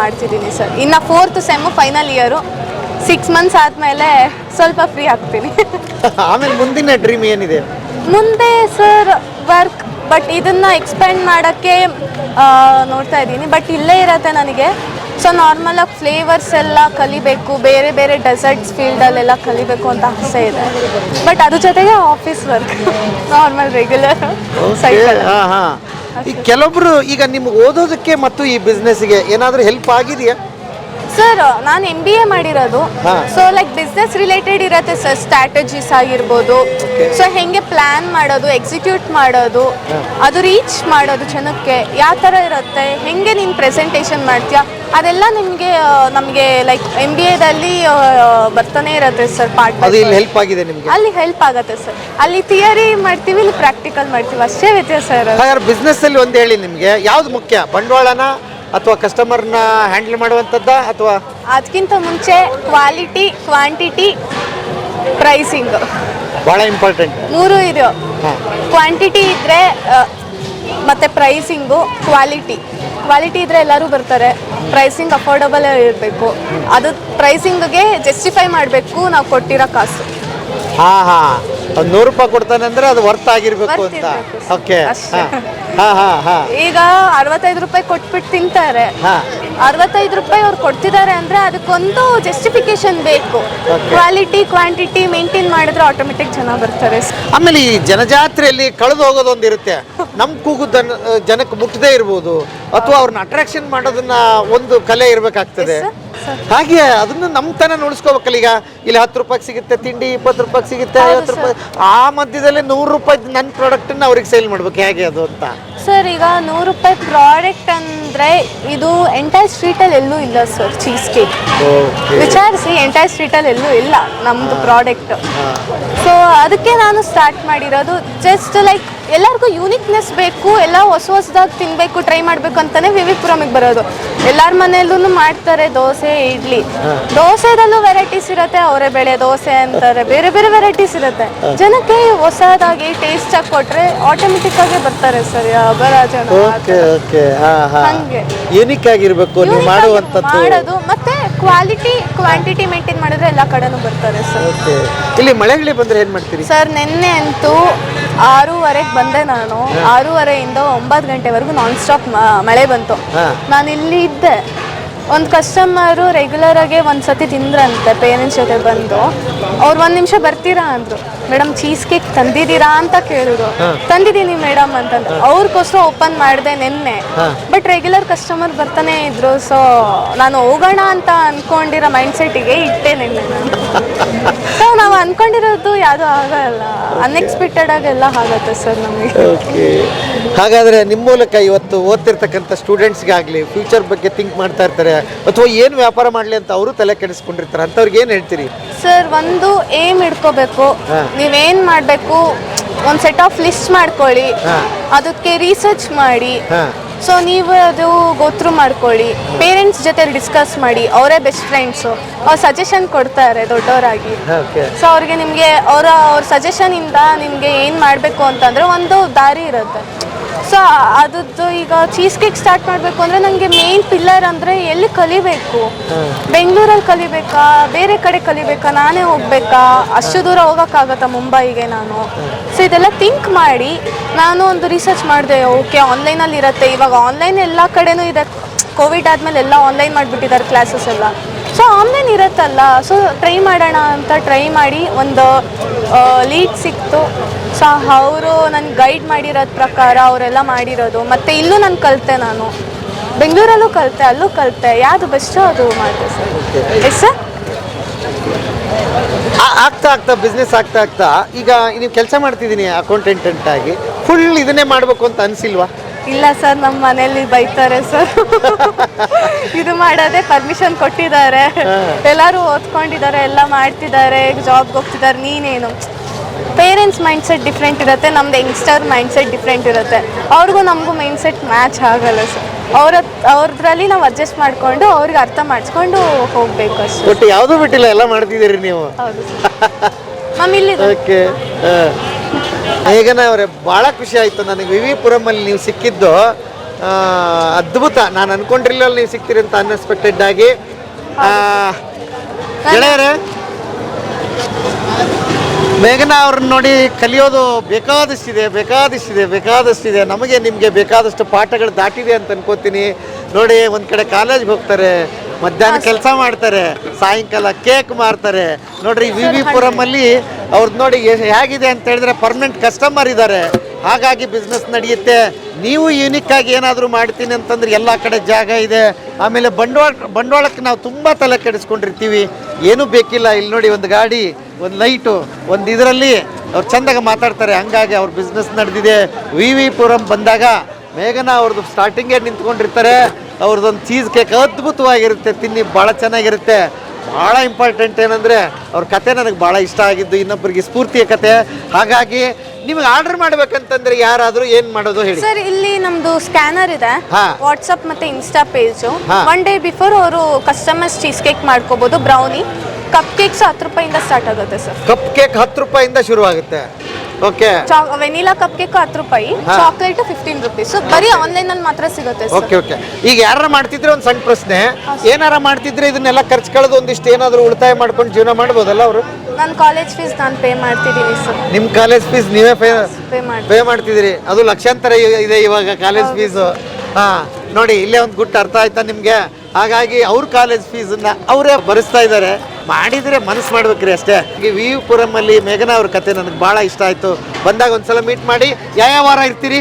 ಮಾಡ್ತಿದ್ದೀನಿ ಸರ್ ಇನ್ನು fourth sem final year six months ಆದಮೇಲೆ ಸ್ವಲ್ಪ ಫ್ರೀ ಆಗ್ತೀನಿ.
ಆಮೇಲೆ ಮುಂದಿನ ಡ್ರೀಮ್ ಏನಿದೆ?
ಮುಂದೆ ಸರ್ ವರ್ಕ್ ಬಟ್ ಇದನ್ನ ಎಕ್ಸ್ಪ್ಯಾಂಡ್ ಮಾಡೋಕ್ಕೆ ನೋಡ್ತಾ ಇದ್ದೀನಿ. ಬಟ್ ಇಲ್ಲೇ ಇರತ್ತೆ ನನಗೆ. ಸೊ ನಾರ್ಮಲಾಗಿ ಫ್ಲೇವರ್ಸ್ ಎಲ್ಲ ಕಲಿಬೇಕು ಬೇರೆ ಬೇರೆ ಡೆಸರ್ಟ್ಸ್ ಫೀಲ್ಡಲ್ಲೆಲ್ಲ ಕಲಿಬೇಕು ಅಂತ ಆಸೆ ಇದೆ. ಬಟ್ ಅದ್ರ ಜೊತೆಗೆ office work normal regular cycle
ಈ ಕೆಲವೊಬ್ರು ಈಗ ನಿಮ್ಗೆ ಓದೋದಕ್ಕೆ ಮತ್ತು ಈ ಬಿಸ್ನೆಸ್ಗೆ ಏನಾದರೂ ಹೆಲ್ಪ್ ಆಗಿದೆಯಾ?
ಸರ್ ನಾನು ಎಂ ಬಿ ಎ ಮಾಡಿರೋದು. ಸೊ ಲೈಕ್ ಬಿಸ್ನೆಸ್ ರಿಲೇಟೆಡ್ ಇರತ್ತೆ ಸರ್ ಸ್ಟ್ರಾಟಜೀಸ್ ಆಗಿರ್ಬೋದು. ಸೊ ಹೆಂಗೆ ಪ್ಲಾನ್ ಮಾಡೋದು ಎಕ್ಸಿಕ್ಯೂಟ್ ಮಾಡೋದು ಅದು ರೀಚ್ ಮಾಡೋದು ಜನಕ್ಕೆ ಯಾವ ಥರ ಇರುತ್ತೆ ಹೆಂಗೆ ನೀನು ಪ್ರೆಸೆಂಟೇಷನ್ ಮಾಡ್ತೀಯಾ ಅದೆಲ್ಲ ನಿಮಗೆ ನಮಗೆ ಲೈಕ್ ಎಂ ಬಿ ಎದಲ್ಲಿ ಬರ್ತಾನೆ ಇರುತ್ತೆ ಸರ್ ಪಾರ್ಟ್
ಅದು ಇಲ್ಲಿ ಹೆಲ್ಪ್ ಆಗಿದೆ ನಿಮಗೆ?
ಅಲ್ಲಿ ಹೆಲ್ಪ್ ಆಗುತ್ತೆ ಸರ್ ಅಲ್ಲಿ ಥಿಯರಿ ಮಾಡ್ತೀವಿ ಇಲ್ಲಿ ಪ್ರಾಕ್ಟಿಕಲ್ ಮಾಡ್ತೀವಿ ಅಷ್ಟೇ ವ್ಯತ್ಯಾಸ ಇರೋದು
ಬಿಸ್ನೆಸ್ ಅಲ್ಲಿ ಒಂದು ಹೇಳಿ ನಿಮಗೆ ಯಾವ್ದು ಮುಖ್ಯ? ಬಂಡವಾಳನ ಅಥವಾ ಕಸ್ಟಮರ್ನ ಹ್ಯಾಂಡಲ್ ಮಾಡುವಂಥದ್ದ ಅಥವಾ?
ಅದಕ್ಕಿಂತ ಮುಂಚೆ ಕ್ವಾಲಿಟಿ ಕ್ವಾಂಟಿಟಿ ಪ್ರೈಸಿಂಗ್
ಭಾಳ ಇಂಪಾರ್ಟೆಂಟ್
ಮೂರು ಇದು.
ಹಾಂ.
ಕ್ವಾಂಟಿಟಿ ಇದ್ರೆ ಮತ್ತೆ ಪ್ರೈಸಿಂಗು ಕ್ವಾಲಿಟಿ ಕ್ವಾಲಿಟಿ ಇದ್ರೆ ಎಲ್ಲರೂ ಬರ್ತಾರೆ. ಪ್ರೈಸಿಂಗ್ ಅಫೋರ್ಡಬಲ್ ಇರಬೇಕು. ಅದು ಪ್ರೈಸಿಂಗ್ಗೆ ಜಸ್ಟಿಫೈ ಮಾಡಬೇಕು ನಾವು ಕೊಟ್ಟಿರೋ ಕಾಸು.
ಹಾ ಹಾ. ಒಂದು ನೂರು ರೂಪಾಯಿ ಕೊಡ್ತಾನೆ ಅಂದ್ರೆ ಅದು ವರ್ತ್ ಆಗಿರ್ಬೇಕು ಅಂತ. ಓಕೆ ಹಾ.
ಈಗ ಅರವತ್ತೈದು ರೂಪಾಯಿ ಕೊಟ್ಬಿಟ್ಟು ತಿಂತಾರೆ.
ಹಾ.
ಅರವತ್ತೈದು ರೂಪಾಯಿ ಅವ್ರು ಕೊಡ್ತಿದ್ದಾರೆ ಅಂದ್ರೆ ಅದಕ್ಕೊಂದು ಜಸ್ಟಿಫಿಕೇಶನ್ ಬೇಕು. ಕ್ವಾಲಿಟಿ ಕ್ವಾಂಟಿಟಿ ಮೇಂಟೈನ್ ಮಾಡಿದ್ರೆ ಆಟೋಮೆಟಿಕ್ ಜನ ಬರ್ತಾರೆ.
ಆಮೇಲೆ ಈ ಜನಜಾತ್ರೆಯಲ್ಲಿ ಕಳೆದು ಹೋಗೋದೊಂದು ಇರುತ್ತೆ. ನಮ್ ಕೂಗು ಜನಕ್ಕೆ ಮುಟ್ಟದೇ ಇರ್ಬೋದು. ಅಥವಾ ಅವ್ರನ್ನ ಅಟ್ರಾಕ್ಷನ್ ಮಾಡೋದನ್ನ ಒಂದು ಕಲೆ ಇರಬೇಕಾಗ್ತದೆ. ಹಾಗೆ ಅದನ್ನ ನಮ್ಮ ತನ ಉಳಿಸ್ಕೋಬೇಕಲ್ಲ ಈಗ. ಇಲ್ಲಿ ಹತ್ತು ರೂಪಾಯಿಗೆ ಸಿಗುತ್ತೆ ತಿಂಡಿ ಇಪ್ಪತ್ತು ರೂಪಾಯಿಗೆ ಸಿಗುತ್ತೆ ಐವತ್ತು ರೂಪಾಯಿ ಆ ಮಧ್ಯದಲ್ಲಿ ನೂರು ರೂಪಾಯಿ ನನ್ನ ಪ್ರಾಡಕ್ಟನ್ನು ಅವ್ರಿಗೆ ಸೇಲ್ ಮಾಡ್ಬೇಕು. ಹೇಗೆ ಅದು ಅಂತ?
ಸರ್ ಈಗ ನೂರು ರೂಪಾಯಿ ಪ್ರಾಡಕ್ಟ್ ಅಂದ್ರೆ ಇದು ಎಂಟೈರ್ ಸ್ಟ್ರೀಟಲ್ಲಿ ಎಲ್ಲೂ ಇಲ್ಲ ಸರ್ ಚೀಸ್ ಕೇಕ್ ವಿಚಾರಿಸಿ ಎಂಟೈರ್ ಸ್ಟ್ರೀಟಲ್ಲಿ ಎಲ್ಲೂ ಇಲ್ಲ ನಮ್ದು ಪ್ರಾಡಕ್ಟ್ ಸೊ ಅದಕ್ಕೆ ನಾನು ಸ್ಟಾರ್ಟ್ ಮಾಡಿರೋದು ಜಸ್ಟ್ ಲೈಕ್ ಎಲ್ಲರಿಗೂ ಯೂನಿಕ್ನೆಸ್ ಬೇಕು ಎಲ್ಲ ಹೊಸ ಹೊಸದಾಗಿ ತಿನ್ನಬೇಕು ಟ್ರೈ ಮಾಡಬೇಕು ಅಂತಾನೆ ವಿವಿಪುರಮಿಗೆ ಬರೋದು. ಎಲ್ಲರ ಮನೆಯಲ್ಲೂ ಮಾಡ್ತಾರೆ ದೋಸೆ ಇಡ್ಲಿ. ದೋಸೆದಲ್ಲೂ ವೆರೈಟೀಸ್ ಇರುತ್ತೆ ಅವರೇ ಬೆಳೆ ದೋಸೆ ಅಂತಾರೆ. ಬೇರೆ ಬೇರೆ ವೆರೈಟೀಸ್ ಇರುತ್ತೆ. ಜನಕ್ಕೆ ಹೊಸದಾಗಿ ಟೇಸ್ಟ್ ಆಗಿ ಕೊಟ್ರೆ ಆಟೋಮೆಟಿಕ್ ಆಗಿ ಬರ್ತಾರೆ ಸರ್ ಬರೋ ಜನ
ಓಕೆ ಓಕೆ.
ಹಂಗೆ.
ಯೂನಿಕ್ ಆಗಿರ್ಬೇಕು ನೀವು
ಮಾಡೋದು ಮತ್ತೆ ಕ್ವಾಲಿಟಿ ಕ್ವಾಂಟಿಟಿ ಮೇಂಟೈನ್ ಮಾಡಿದ್ರೆ ಎಲ್ಲ ಕಡೆನೂ ಬರ್ತಾರೆ ಸರ್.
ಓಕೆ. ಇಲ್ಲಿ ಮಳೆಗಿಳಿ ಬಂದ್ರೆ ಏನು ಮಾಡ್ತೀರಿ?
ಸರ್ ನಿನ್ನೆ ಅಂತೂ ಆರೂವರೆಗೆ ಬಂದೆ ನಾನು. ಆರೂವರೆಯಿಂದ ಒಂಬತ್ತು ಗಂಟೆವರೆಗೂ ನಾನ್ ಸ್ಟಾಪ್ ಮಳೆ ಬಂತು. ನಾನು ಇಲ್ಲಿ ಇದ್ದೆ. ಒಂದು ಕಸ್ಟಮರು ರೆಗ್ಯುಲರ್ ಆಗಿ ಒಂದು ಸತಿ ತಿಂದ್ರಂತೆ ಪೇರೆಂಟ್ಸ್ ಜೊತೆ ಬಂದು. ಅವ್ರು ಒಂದು ನಿಮಿಷ ಬರ್ತೀರಾ ಅಂದ್ರು. ಮೇಡಮ್ ಚೀಸ್ ಕೇಕ್ ತಂದಿದ್ದೀರಾ ಅಂತ ಕೇಳಿದ್ರು. ತಂದಿದ್ದೀನಿ ಮೇಡಮ್ ಅಂತಂದ್ರೆ. ಅವ್ರಿಗೋಸ್ಕರ ಓಪನ್ ಮಾಡಿದೆ ನಿನ್ನೆ. ಬಟ್ ರೆಗ್ಯುಲರ್ ಕಸ್ಟಮರ್ ಬರ್ತಾನೆ ಇದ್ರು ಸೊ ನಾನು ಹೋಗೋಣ ಅಂತ ಅನ್ಕೊಂಡಿರೋ ಮೈಂಡ್ ಸೆಟ್ಟಿಗೆ ಇಟ್ಟೆ ನಿನ್ನೆ ನಾನು. ಸೊ ನಾವು ಅನ್ಕೊಂಡಿರೋದು ಯಾವುದು ಆಗಲ್ಲ. ಅನ್ಎಕ್ಸ್ಪೆಕ್ಟೆಡ್ ಆಗೆಲ್ಲ ಆಗುತ್ತೆ ಸರ್ ನಮಗೆ.
ಓಕೆ ಹಾಗಾದ್ರೆ ನಿಮ್ಮ ಮೂಲಕ ಇವತ್ತು ಓದ್ತಿರ್ತಕ್ಕಂಥ ಸ್ಟೂಡೆಂಟ್ಸ್ಗಾಗಲಿ ಫ್ಯೂಚರ್ ಬಗ್ಗೆ ಥಿಂಕ್ ಮಾಡ್ತಾ ಇರ್ತಾರೆ ಅಥವಾ ಏನು ವ್ಯಾಪಾರ ಮಾಡಲಿ ಅಂತ ಅವರು ತಲೆ ಕೆಡಿಸ್ಕೊಂಡಿರ್ತಾರೆ ಅಂತವ್ರಿಗೆ ಏನು ಹೇಳ್ತೀರಿ?
ಸರ್ ಒಂದು ಏಮ್ ಇಟ್ಕೋಬೇಕು. ನೀವೇನ್ ಮಾಡಬೇಕು ಒಂದು ಸೆಟ್ ಆಫ್ ಲಿಸ್ಟ್ ಮಾಡ್ಕೊಳ್ಳಿ ಅದಕ್ಕೆ ರಿಸರ್ಚ್ ಮಾಡಿ. ಸೊ ನೀವು ಅದು ಗೋತ್ರು ಮಾಡ್ಕೊಳ್ಳಿ. ಪೇರೆಂಟ್ಸ್ ಜೊತೆ ಡಿಸ್ಕಸ್ ಮಾಡಿ ಅವರೇ ಬೆಸ್ಟ್ ಫ್ರೆಂಡ್ಸು ಅವ್ರು ಸಜೆಷನ್ ಕೊಡ್ತಾರೆ ದೊಡ್ಡವರಾಗಿ. ಸೊ ಅವ್ರಿಗೆ ನಿಮಗೆ ಅವರ ಅವ್ರ ಸಜೆಷನಿಂದ ನಿಮಗೆ ಏನು ಮಾಡಬೇಕು ಅಂತಂದರೆ ಒಂದು ದಾರಿ ಇರುತ್ತೆ. ಸೊ ಅದದ್ದು ಈಗ ಚೀಸ್ ಕೇಕ್ ಸ್ಟಾರ್ಟ್ ಮಾಡಬೇಕು ಅಂದರೆ ನನಗೆ ಮೇನ್ ಪಿಲ್ಲರ್ ಅಂದರೆ ಎಲ್ಲಿ ಕಲಿಬೇಕು? ಬೆಂಗಳೂರಲ್ಲಿ ಕಲಿಬೇಕಾ? ಬೇರೆ ಕಡೆ ಕಲಿಬೇಕಾ? ನಾನೇ ಹೋಗ್ಬೇಕಾ? ಅಷ್ಟು ದೂರ ಹೋಗೋಕ್ಕಾಗತ್ತಾ ಮುಂಬೈಗೆ ನಾನು? ಸೊ ಇದೆಲ್ಲ ಥಿಂಕ್ ಮಾಡಿ ನಾನು ಒಂದು ರಿಸರ್ಚ್ ಮಾಡಿದೆ ಓಕೆ ಆನ್ಲೈನಲ್ಲಿ ಇರುತ್ತೆ. ಇವಾಗ ಆನ್ಲೈನ್ ಎಲ್ಲ ಕಡೆನೂ ಇದೆ. ಕೋವಿಡ್ ಆದಮೇಲೆ ಎಲ್ಲ ಆನ್ಲೈನ್ ಮಾಡಿಬಿಟ್ಟಿದ್ದಾರೆ ಕ್ಲಾಸಸ್ ಎಲ್ಲ. ಸೊ ಆನ್ಲೈನ್ ಇರುತ್ತಲ್ಲ. ಸೊ ಟ್ರೈ ಮಾಡೋಣ ಅಂತ ಟ್ರೈ ಮಾಡಿ ಒಂದು ಲೀಡ್ ಸಿಕ್ತು. ಸೊ ಅವರು ನನಗೆ ಗೈಡ್ ಮಾಡಿರೋದ್ ಪ್ರಕಾರ ಅವರೆಲ್ಲ ಮಾಡಿರೋದು. ಮತ್ತು ಇಲ್ಲೂ ನಾನು ಕಲಿತೆ ನಾನು. ಬೆಂಗಳೂರಲ್ಲೂ ಕಲಿತೆ ಅಲ್ಲೂ ಕಲಿತೆ. ಯಾವುದು ಬೆಸ್ಟು ಅದು ಮಾಡಿದೆ ಸರ್ ಎಸ್ ಸರ್
ಆ- ಆಗ್ತಾ ಆಗ್ತಾ ಬಿಸ್ನೆಸ್ ಆಗ್ತಾ ಆಗ್ತಾ ಈಗ ನೀವು ಕೆಲಸ ಮಾಡ್ತಿದ್ದೀನಿ ಅಕೌಂಟೆಂಟೆಂಟ್ ಆಗಿ. ಫುಲ್ ಇದನ್ನೇ ಮಾಡಬೇಕು ಅಂತ ಅನ್ಸಿಲ್ವಾ?
ಇಲ್ಲ ಸರ್ ನಮ್ಮ ಮನೇಲಿ ಬೈತಾರೆ ಸರ್ ಇದು ಮಾಡೋದೇ ಪರ್ಮಿಷನ್ ಕೊಟ್ಟಿದ್ದಾರೆ. ಎಲ್ಲರೂ ಓದ್ಕೊಂಡಿದ್ದಾರೆ ಎಲ್ಲ ಮಾಡ್ತಿದ್ದಾರೆ ಜಾಬ್ಗೆ ಹೋಗ್ತಿದ್ದಾರೆ. ನೀನೇನು? ಪೇರೆಂಟ್ಸ್ ಮೈಂಡ್ ಸೆಟ್ ಡಿಫ್ರೆಂಟ್ ಇರುತ್ತೆ ನಮ್ದು ಯಂಗ್ಸ್ಟರ್ ಮೈಂಡ್ ಸೆಟ್ ಡಿಫ್ರೆಂಟ್ ಇರುತ್ತೆ. ಅವ್ರಿಗೂ ನಮಗೂ ಮೈಂಡ್ ಸೆಟ್ ಮ್ಯಾಚ್ ಆಗಲ್ಲ ಸರ್ ಅವ್ರ ಅವ್ರದ್ರಲ್ಲಿ ನಾವು ಅಡ್ಜಸ್ಟ್ ಮಾಡಿಕೊಂಡು ಅವ್ರಿಗೆ ಅರ್ಥ ಮಾಡಿಸ್ಕೊಂಡು ಹೋಗ್ಬೇಕು ಅಷ್ಟೇ.
ಒಟ್ಟು ಯಾವುದೂ ಬಿಟ್ಟಿಲ್ಲ ಎಲ್ಲ ಮಾಡ್ತಿದ್ದೀರಿ ನೀವು.
ಹೌದು ಮ್ಯಾಮ್ ಇಲ್ಲಿ
ಓಕೆ ಹೇಗನ ಅವರೇ ಭಾಳ ಖುಷಿ ಆಯಿತು. ನನಗೆ ವಿ ವಿ ಪುರಮಲ್ಲಿ ನೀವು ಸಿಕ್ಕಿದ್ದು ಆ, ಅದ್ಭುತ. ನಾನು ಅನ್ಕೊಂಡಿರ್ಲಿಲ್ಲ ನೀವು ಸಿಗ್ತೀರಿ ಅಂತ ಅನ್ಎಕ್ಸ್ಪೆಕ್ಟೆಡ್ ಆಗಿ. ಆ, ಗೆಳೆಯರೇ? ಮೇಘನಾ ಅವ್ರನ್ನ ನೋಡಿ ಕಲಿಯೋದು ಬೇಕಾದಷ್ಟಿದೆ ಬೇಕಾದಷ್ಟಿದೆ ಬೇಕಾದಷ್ಟಿದೆ. ನಮಗೆ ನಿಮಗೆ ಬೇಕಾದಷ್ಟು ಪಾಠಗಳು ದಾಟಿದೆ ಅಂತ ಅನ್ಕೋತೀನಿ. ನೋಡಿ ಒಂದು ಕಡೆ ಕಾಲೇಜ್ಗೆ ಹೋಗ್ತಾರೆ ಮಧ್ಯಾಹ್ನ ಕೆಲಸ ಮಾಡ್ತಾರೆ ಸಾಯಂಕಾಲ ಕೇಕ್ ಮಾರ್ತಾರೆ. ನೋಡ್ರಿ ವಿ ವಿ ಪುರಮಲ್ಲಿ ಅವ್ರದ್ದು ನೋಡಿ ಹೇಗಿದೆ ಅಂತ ಹೇಳಿದ್ರೆ ಪರ್ಮನೆಂಟ್ ಕಸ್ಟಮರ್ ಇದ್ದಾರೆ ಹಾಗಾಗಿ ಬಿಸ್ನೆಸ್ ನಡೆಯುತ್ತೆ. ನೀವು ಯೂನಿಕ್ ಆಗಿ ಏನಾದರೂ ಮಾಡ್ತೀನಿ ಅಂತಂದ್ರೆ ಎಲ್ಲ ಕಡೆ ಜಾಗ ಇದೆ. ಆಮೇಲೆ ಬಂಡವಾಳ ಬಂಡವಾಳಕ್ಕೆ ನಾವು ತುಂಬ ತಲೆ ಕೆಡಿಸ್ಕೊಂಡಿರ್ತೀವಿ. ಏನೂ ಬೇಕಿಲ್ಲ. ಇಲ್ಲಿ ನೋಡಿ ಒಂದು ಗಾಡಿ. ಒಂದು ಲೈಟು ಒಂದು ಇದರಲ್ಲಿ ಅವ್ರು ಚಂದಾಗ ಮಾತಾಡ್ತಾರೆ. ಹಂಗಾಗಿ ಅವ್ರ ಬಿಸ್ನೆಸ್ ನಡೆದಿದೆ. ವಿ ವಿ ಪುರಂ ಬಂದಾಗ ಮೇಘನ ಅವ್ರದ್ದು ಸ್ಟಾರ್ಟಿಂಗೇ ನಿಂತ್ಕೊಂಡಿರ್ತಾರೆ ಅವ್ರದ್ದೊಂದು ಚೀಸ್ ಕೇಕ್ ಅದ್ಭುತವಾಗಿರುತ್ತೆ. ತಿನ್ನಿ ಭಾಳ ಚೆನ್ನಾಗಿರುತ್ತೆ. ಭಾಳ ಇಂಪಾರ್ಟೆಂಟ್ ಏನಂದರೆ ಅವ್ರ ಕತೆ ನನಗೆ ಭಾಳ ಇಷ್ಟ ಆಗಿದ್ದು ಇನ್ನೊಬ್ಬರಿಗೆ ಸ್ಫೂರ್ತಿಯ ಕತೆ. ಹಾಗಾಗಿ ನಿಮಗೆ ಆರ್ಡರ್ ಮಾಡ್ಬೇಕಂತಂದ್ರೆ ಯಾರಾದರೂ ಏನು ಮಾಡೋದು ಹೇಳಿ.
ಸರ್ ಇಲ್ಲಿ ನಮ್ದು ಸ್ಕ್ಯಾನರ್ ಇದೆ. ವಾಟ್ಸಪ್ ಮತ್ತೆ Insta page. One day before ಅವರು ಕಸ್ಟಮರ್ಸ್ ಚೀಸ್ ಕೇಕ್ ಮಾಡ್ಕೋಬಹುದು ಬ್ರೌನಿ ಕಪ್ ಕೇಕ್ಸ್ ಹತ್ತು ರೂಪಾಯಿಂದ ಸ್ಟಾರ್ಟ್ ಆಗುತ್ತೆ ಸರ್
ಕಪ್ ಕೇಕ್ ಹತ್ತು ರೂಪಾಯಿಂದ ಶುರುವಾಗುತ್ತೆ. ಓಕೆ
ವೆನಿಲಾ ಕಪ್ ಕೇಕ್ ಹತ್ತು ರೂಪಾಯಿ. ಚಾಕ್ಲೇಟ್ ಫಿಫ್ಟೀನ್ ರುಪೀಸ್ ಬರೀ ಆನ್ಲೈನ್ ಅಲ್ಲಿ ಮಾತ್ರ ಸಿಗುತ್ತೆ ಸರ್
ಓಕೆ ಓಕೆ ಈಗ ಯಾರ ಮಾಡ್ತಿದ್ರೆ ಒಂದು ಸಣ್ಣ ಪ್ರಶ್ನೆ. ಏನಾರ ಮಾಡ್ತಿದ್ರೆ ಇದನ್ನೆಲ್ಲ ಖರ್ಚು ಕಳೆದು ಒಂದಿಷ್ಟು ಏನಾದರೂ ಉಳಿತಾಯ ಮಾಡ್ಕೊಂಡು ಜೀವನ ಮಾಡ್ಬೋದಲ್ಲ ಅವರು?
ನಾನು ಕಾಲೇಜ್ ಫೀಸ್ ನಾನು ಪೇ ಮಾಡ್ತಿದ್ದೀನಿ ಸರ್
ನಿಮ್ಮ ಕಾಲೇಜ್ ಫೀಸ್ ನೀವೇ ಪೇ
ಪೇ ಮಾಡಿ
ಪೇ ಮಾಡ್ತಿದ್ದೀರಿ. ಅದು ಲಕ್ಷಾಂತರ ಇದೆ ಇವಾಗ ಕಾಲೇಜ್ ಫೀಸ್ ಹಾ ನೋಡಿ ಇಲ್ಲೇ ಒಂದು ಗುಟ್ಟು ಅರ್ಥ ಆಯ್ತಾ ನಿಮಗೆ? ಹಾಗಾಗಿ ಅವ್ರ ಕಾಲೇಜ್ ಫೀಸನ್ನು ಅವರೇ ಭರಿಸ್ತಾ ಇದ್ದಾರೆ. ಮಾಡಿದ್ರೆ ಮನಸ್ಸು ಮಾಡ್ಬೇಕ್ರಿ ಅಷ್ಟೇ. ಈ ವಿ. ಪುರಂ ಅಲ್ಲಿ ಮೇಘನಾ ಅವ್ರ ಕತೆ ನನಗೆ ಭಾಳ ಇಷ್ಟ ಆಯ್ತು. ಬಂದಾಗ ಒಂದ್ಸಲ ಮೀಟ್ ಮಾಡಿ. ಯಾವ ಯಾವ ವಾರ ಇರ್ತೀರಿ?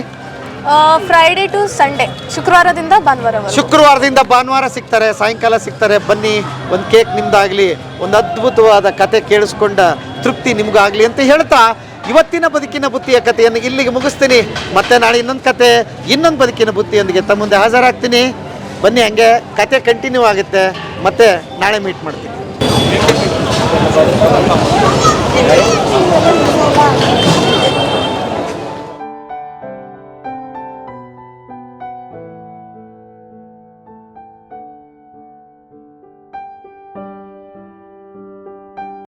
ಫ್ರೈಡೇ ಟು ಸಂಡೇ ಶುಕ್ರವಾರದಿಂದ ಭಾನುವಾರ
ಶುಕ್ರವಾರದಿಂದ ಭಾನುವಾರ ಸಿಗ್ತಾರೆ ಸಾಯಂಕಾಲ ಸಿಗ್ತಾರೆ. ಬನ್ನಿ ಒಂದು ಕೇಕ್ ನಿಮ್ದಾಗ್ಲಿ ಒಂದು ಅದ್ಭುತವಾದ ಕತೆ ಕೇಳಿಸ್ಕೊಂಡ ತೃಪ್ತಿ ನಿಮ್ಗಾಗ್ಲಿ ಅಂತ ಹೇಳ್ತಾ ಇವತ್ತಿನ ಬದುಕಿನ ಬುತ್ತಿಯ ಕಥೆಯನ್ನು ಇಲ್ಲಿಗೆ ಮುಗಿಸ್ತೀನಿ. ಮತ್ತೆ ನಾಳೆ ಇನ್ನೊಂದು ಕತೆ ಇನ್ನೊಂದು ಬದುಕಿನ ಬುತ್ತಿಯೊಂದಿಗೆ ತಮ್ಮ ಮುಂದೆ ಹಾಜರಾಗ್ತೀನಿ. ಬನ್ನಿ ಹಂಗೆ ಕತೆ ಕಂಟಿನ್ಯೂ ಆಗುತ್ತೆ. ಮತ್ತೆ ನಾಳೆ ಮೀಟ್ ಮಾಡ್ತೀನಿ. Thank you.